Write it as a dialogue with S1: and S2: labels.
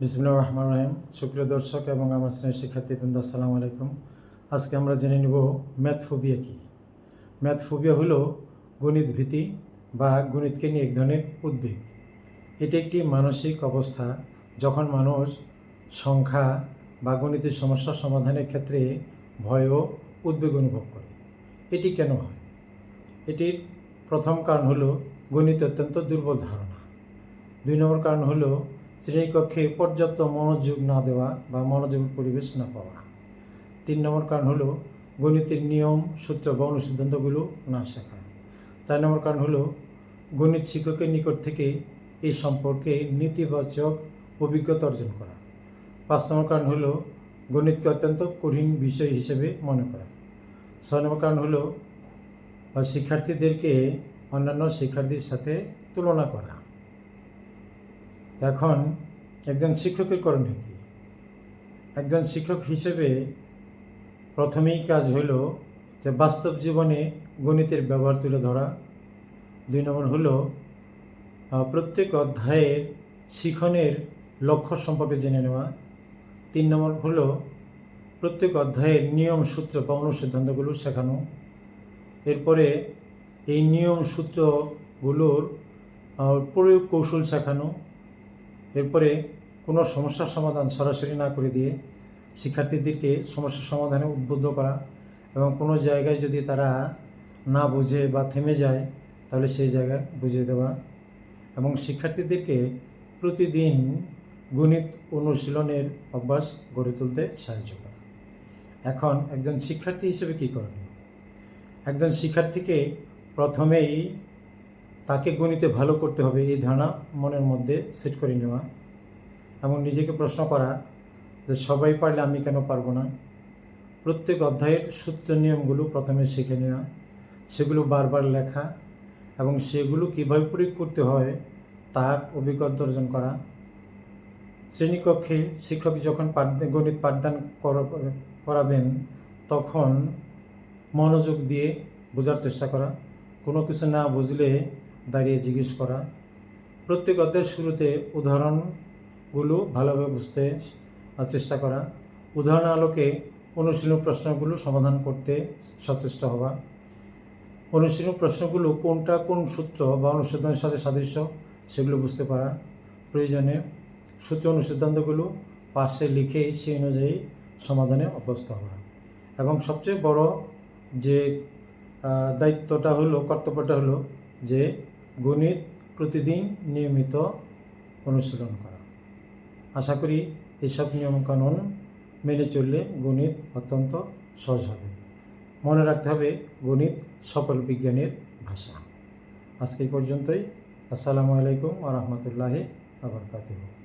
S1: বিসমুল্লাহ রহমান রহিম। সুপ্রিয় দর্শক এবং আমার শ্রেণির শিক্ষার্থীবৃন্দ, আসসালামু আলাইকুম। আজকে আমরা জেনে নিব ম্যাথ ফোবিয়া কী। ম্যাথ ফোবিয়া হলো গণিত ভীতি বা গণিতকে নিয়ে এক ধরনের উদ্বেগ। এটি একটি মানসিক অবস্থা যখন মানুষ সংখ্যা বা গণিতের সমস্যা সমাধানের ক্ষেত্রে ভয় ও উদ্বেগ অনুভব করে। এটি কেন হয়? এটির প্রথম কারণ হলো গণিত অত্যন্ত দুর্বল ধারণা। দুই নম্বর কারণ হলো শ্রেণীকক্ষে পর্যাপ্ত মনোযোগ না দেওয়া বা মনোযোগের পরিবেশ না পাওয়া। তিন নম্বর কারণ হলো গণিতের নিয়ম, সূত্র বা অনুসিদ্ধান্তগুলো না শেখা। চার নম্বর কারণ হলো গণিত শিক্ষকের নিকট থেকে এই সম্পর্কে নেতিবাচক অভিজ্ঞতা অর্জন করা। পাঁচ নম্বর কারণ হলো গণিতকে অত্যন্ত কঠিন বিষয় হিসেবে মনে করা। ছয় নম্বর কারণ হলো শিক্ষার্থীদেরকে অন্যান্য শিক্ষার্থীর সাথে তুলনা করা। এখন একজন শিক্ষকের করণীয় কী? একজন শিক্ষক হিসেবে প্রথমেই কাজ হল যে বাস্তব জীবনে গণিতের ব্যবহার তুলে ধরা। দুই নম্বর হলো প্রত্যেক অধ্যায়ের শিখনের লক্ষ্য সম্পর্কে জেনে নেওয়া। তিন নম্বর হলো, প্রত্যেক অধ্যায়ের নিয়ম, সূত্র বা অনুসিদ্ধান্তগুলো শেখানো। এরপরে এই নিয়ম, সূত্রগুলোর প্রয়োগ কৌশল শেখানো। এরপরে কোনো সমস্যার সমাধান সরাসরি না করে দিয়ে শিক্ষার্থীদেরকে সমস্যার সমাধানে উদ্বুদ্ধ করা এবং কোনো জায়গায় যদি তারা না বুঝে বা থেমে যায়, তাহলে সেই জায়গায় বুঝিয়ে দেওয়া এবং শিক্ষার্থীদেরকে প্রতিদিন গণিত অনুশীলনের অভ্যাস গড়ে তুলতে সাহায্য করা। এখন একজন শিক্ষার্থী হিসেবে কী করণীয় একজন শিক্ষার্থীকে প্রথমেই তাকে গণিতে ভালো করতে হবে এই ধারণা মনের মধ্যে সেট করে নেওয়া এবং নিজেকে প্রশ্ন করা যে সবাই পারলে আমি কেন পারব না? প্রত্যেক অধ্যায়ের সূত্র নিয়মগুলো প্রথমে শিখে নেওয়া, সেগুলো বারবার লেখা এবং সেগুলো কীভাবে প্রয়োগ করতে হয় তার অভিজ্ঞতা অর্জন করা। শ্রেণীকক্ষে শিক্ষক যখন পাঠ, গণিত পাঠদান করা- করাবেন, তখন মনোযোগ দিয়ে বোঝার চেষ্টা করা। কোনো কিছু না বুঝলে দাঁড়িয়ে জিজ্ঞেস করা। প্রত্যেক অধ্যায়ের শুরুতে উদাহরণগুলো ভালোভাবে বুঝতে চেষ্টা করা। উদাহরণ আলোকে অনুশীলন প্রশ্নগুলো সমাধান করতে সচেষ্ট হওয়া। অনুশীলন প্রশ্নগুলো কোনটা কোন সূত্র বা অনুসিদ্ধান্তের সাথে সাদৃশ্য সেগুলো বুঝতে পারা। প্রয়োজনে সূত্র অনুসিদ্ধান্তগুলো পাশে লিখে সেই অনুযায়ী সমাধানে অভ্যস্ত হওয়া। এবং সবচেয়ে বড় যে দায়িত্বটা হলো, কর্তব্যটা হলো যে গণিত প্রতিদিন নিয়মিত অনুশীলন করা। আশা করি এসব নিয়মকানুন মেনে চললে গণিত অত্যন্ত সহজ হবে। মনে রাখতে হবে, গণিত সকল বিজ্ঞানের ভাষা। আজকে পর্যন্তই। আসসালামু আলাইকুম আ রহমতুল্লাহি আবরকাতুহ